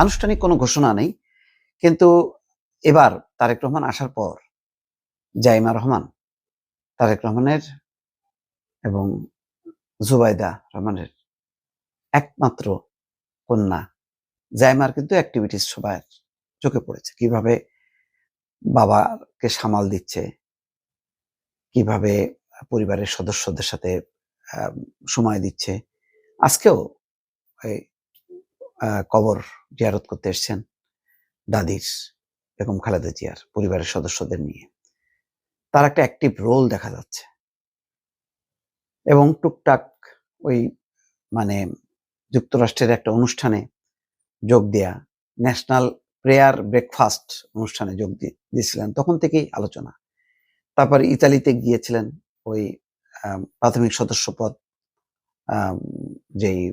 আনুষ্ঠানিক কোনো ঘোষণা নেই, কিন্তু এবার তারেক রহমান আসার পর জাইমা রহমান, তারেক রহমানের এবং জুবাইদা রহমানের একমাত্র কন্যা। জাইমার কিন্তু অ্যাক্টিভিটিস সবার চোখে পড়েছে। কীভাবে বাবাকে সামাল দিচ্ছে, কীভাবে পরিবারের সদস্যদের সাথে সময় দিচ্ছে। আজকেও কবর জিয়ারত করতে এসছেন দাদির বেগম খালেদা জিয়ার পরিবারের সদস্যদের নিয়ে। তার একটা অ্যাক্টিভ রোল দেখা যাচ্ছে। এবং টুকটাক ওই মানে যুক্তরাষ্ট্রের একটা অনুষ্ঠানে যোগ দেয়া ন্যাশনাল প্রেয়ার ব্রেকফাস্ট অনুষ্ঠানে যোগ দিয়েছিলেন। তখন থেকেই আলোচনা। তারপর ইতালিতে গিয়েছিলেন ওই প্রাথমিক সদস্য পদ যেই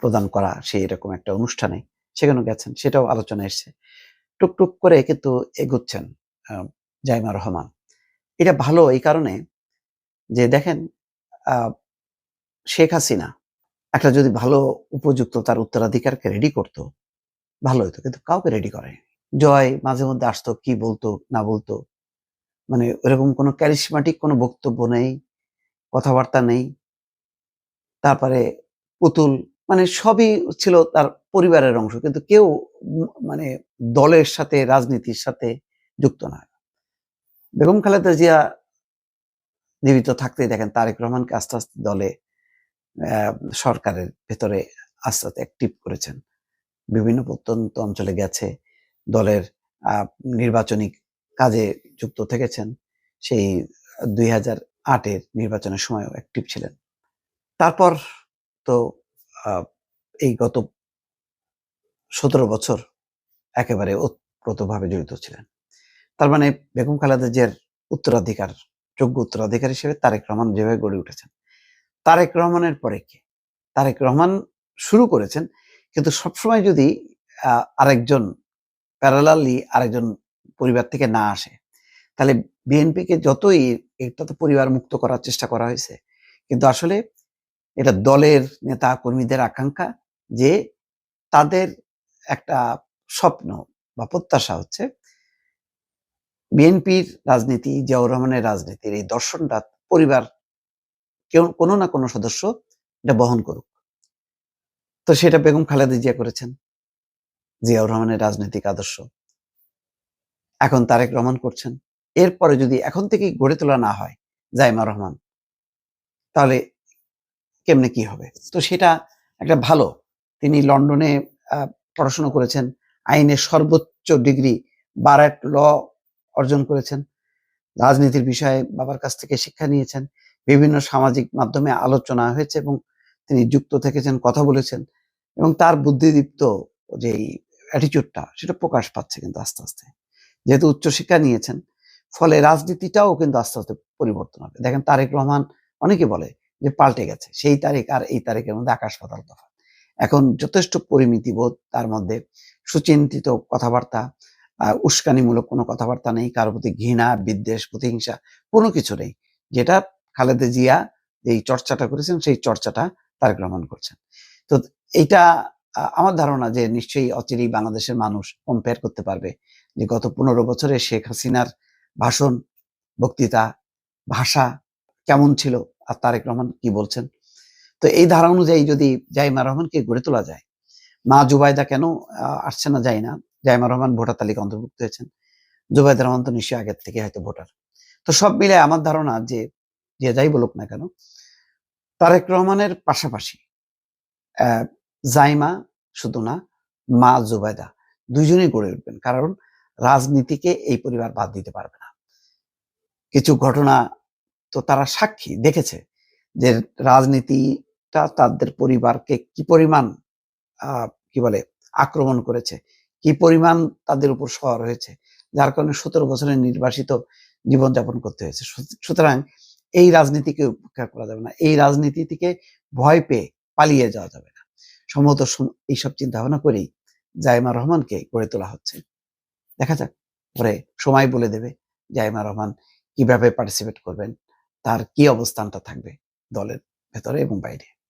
প্রদান করা সেই এরকম একটা অনুষ্ঠানে সেখানে গেছেন, সেটাও আলোচনা এসছে। টুকটুক করে কিন্তু এগোচ্ছেন জাইমা রহমান। এটা ভালো এই কারণে যে দেখেন শেখ হাসিনা একটা যদি ভালো উপযুক্ত তার উত্তরাধিকারকে রেডি করতো, ভালো হতো কিন্তু কাউকে রেডি করে জয় মাঝে মধ্যে আসতো, কি বলতো, না বলতো। মানে ওরকম কোনো ক্যারিসমাটিক কোনো বক্তব্য নেই, কথাবার্তা নেই। তারপরে পুতুল মানে সবই ছিল তার পরিবারের অংশ, কিন্তু কেউ মানে দলের সাথে, রাজনীতির সাথে যুক্ত না বেগম খালেদা জিয়া জীবিত থাকতে দেখেন তারেক রহমানকে আস্তে আস্তে দলে সরকারের ভেতরে আস্তে আস্তে অ্যাক্টিভ করেছেন। বিভিন্ন প্রত্যন্ত অঞ্চলে গেছে, দলের নির্বাচনী কাজে যুক্ত থেকেছেন। সেই দুই হাজার আটের নির্বাচনের সময়ও অ্যাক্টিভ ছিলেন। তারপর তো এই গত সতেরো বছর একেবারে ওতপ্রোতভাবে জড়িত ছিলেন। তার মানে বেগম খালেদা জিয়ার উত্তরাধিকার, যোগ্য উত্তরাধিকার হিসেবে তারেক রহমান যেভাবে গড়ে উঠেছেন, তারেক রহমানের পরে কে? তারেক রহমান শুরু করেছেন, কিন্তু সবসময় যদি আরেকজন প্যারালালি আরেকজন পরিবার থেকে না আসে, তাহলে বিএনপিকে যতই এটা তো পরিবার মুক্ত করার চেষ্টা করা হয়েছে, কিন্তু আসলে এটা দলের নেতা কর্মীদের আকাঙ্ক্ষা যে তাদের একটা স্বপ্ন বা প্রত্যাশা হচ্ছে বিএনপির রাজনীতি, জিয়াউর রহমানের রাজনীতির এই দর্শনটা পরিবার কেউ, কোনো না কোনো সদস্য এটা বহন করুক। তো সেটা বেগম খালেদা জিয়া করেছেন, জিয়াউর রহমানের রাজনৈতিক আদর্শ। এখন তারেক রহমান করছেন। এরপরে যদি এখন থেকেই গড়ে তোলা না হয় জাইমা রহমান, তাহলে কেমনে কি হবে? তো সেটা একটা ভালো। তিনি লন্ডনে পড়াশোনা করেছেন। আইনের সর্বোচ্চ ডিগ্রি বারাট ল অর্জন করেছেন। রাজনীতির বিষয়ে বাবার কাছ থেকে শিক্ষা নিয়েছেন। বিভিন্ন সামাজিক মাধ্যমে আলোচনা হয়েছে এবং তিনি যুক্ত থেকেছেন, কথা বলেছেন এবং তার বুদ্ধিদীপ্ত যে অ্যাটিচিউডটা সেটা প্রকাশ পাচ্ছে কিন্তু আস্তে আস্তে। যেহেতু উচ্চশিক্ষা নিয়েছেন, ফলে রাজনীতিটাও কিন্তু আস্তে আস্তে পরিবর্তন হবে। দেখেন তারেক রহমান অনেকে বলে যে পাল্টে গেছে। সেই তারিখ আর এই তারিখের মধ্যে আকাশ পাতাল তফাৎ। এখন যথেষ্ট পরিমিতি বোধ তার মধ্যে। সুচিন্তিত কথাবার্তা উস্কানিমূলক কোনো কথাবার্তা নেই, কারোর প্রতি ঘৃণা, বিদ্বেষ, প্রতিহিংসা কোনো কিছু নেই। যেটা খালেদা জিয়া এই চর্চাটা করেছেন, সেই চর্চাটা তার রহমান করছেন। তো এইটা আমার ধারণা যে নিশ্চয়ই অচিরেই বাংলাদেশের মানুষ কম্পেয়ার করতে পারবে যে গত পনেরো বছরে শেখ হাসিনার ভাষণ, বক্তৃতা, ভাষা কেমন ছিল? আর তারেক রহমান কি বলছেন? তো এই ধারা অনুযায়ী যদি জাইমা রহমানকে গড়ে তোলা যায়, মা জুবাইদা কেন আসছে না যায় না জাইমা রহমান ভোটার তালিকা অন্তর্ভুক্ত হয়েছেন। জুবাইদা রহমান তো নিশ্চয়ই আগের থেকে হয়তো ভোটার। তো সব মিলে আমার ধারণা যে যে যাই বলুক না কেন, তারেক রহমানের পাশাপাশি জাইমা শুধু না, মা জুবাইদা দুইজনেই গড়ে উঠবেন। কারণ রাজনীতিকে এই পরিবার বাদ দিতে পারবে না। কিছু ঘটনা তো তারা সাক্ষী দেখেছে যে রাজনীতিটা তাদের পরিবারকে কি পরিমাণ কি বলে, আক্রমণ করেছে, কি পরিমাণ তাদের উপর শহর হয়েছে, যার কারণে সতেরো বছরের নির্বাসিত জীবনযাপন করতে হয়েছে। সুতরাং এই রাজনীতিকে উপেক্ষা করা যাবে না, এই রাজনীতি থেকে ভয় পেয়ে পালিয়ে যাওয়া যাবে না। সম্ভবত এইসব চিন্তা ভাবনা করেই জাইমা রহমানকে গড়ে তোলা হচ্ছে। দেখা যাক, পরে সময় বলে দেবে জাইমা রহমান কীভাবে পার্টিসিপেট করবেন। তার কি অবস্থানটা থাকবে দলের ভেতরে এবং বাইরে?